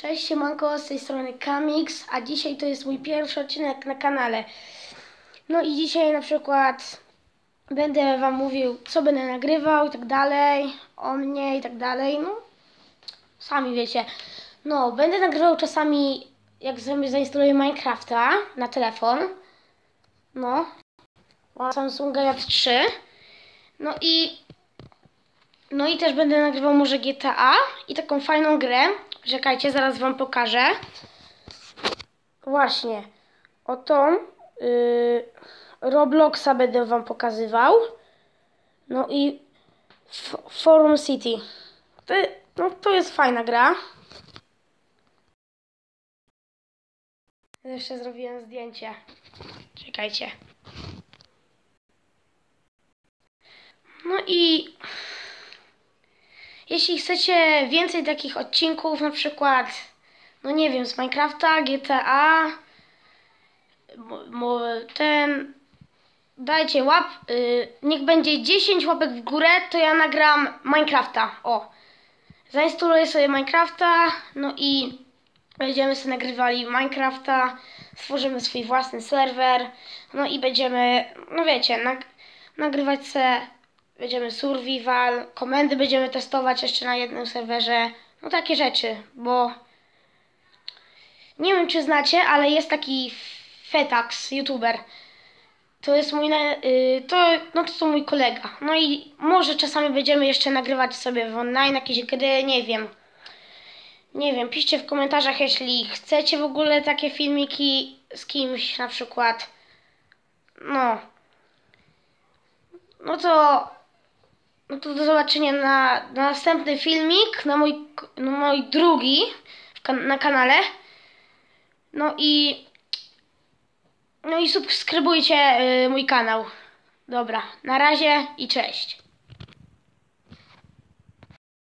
Cześć, siemanko, z tej strony Kamix, a dzisiaj to jest mój pierwszy odcinek na kanale. No i dzisiaj na przykład będę wam mówił, co będę nagrywał i tak dalej, o mnie i tak dalej, no sami wiecie. No, będę nagrywał czasami, jak sobie zainstaluję Minecrafta na telefon, no, mam Samsunga J3, no i no i też będę nagrywał może GTA i taką fajną grę. Czekajcie, zaraz wam pokażę. Właśnie. Oto yy, Robloxa będę wam pokazywał. No i Forum City. To, no, to jest fajna gra. Jeszcze zrobiłem zdjęcie. Czekajcie. No i jeśli chcecie więcej takich odcinków, na przykład, no nie wiem, z Minecrafta, GTA, ten, dajcie łap, y, niech będzie 10 łapek w górę, to ja nagram Minecrafta, o. Zainstaluję sobie Minecrafta, no i będziemy sobie nagrywali Minecrafta, stworzymy swój własny serwer, no i będziemy, no wiecie, nag nagrywać se, będziemy survival, komendy będziemy testować jeszcze na jednym serwerze, no takie rzeczy, bo nie wiem czy znacie, ale jest taki Fetax, youtuber. To jest mój, na- y, to, no to, to mój kolega. No i może czasami będziemy jeszcze nagrywać sobie w online jakieś gry, nie wiem. Nie wiem, piszcie w komentarzach, jeśli chcecie w ogóle takie filmiki z kimś na przykład. No. No to. No to do zobaczenia na, na następny filmik, na mój, na mój drugi kan- na kanale. No i. No i subskrybujcie y, mój kanał. Dobra, na razie i cześć.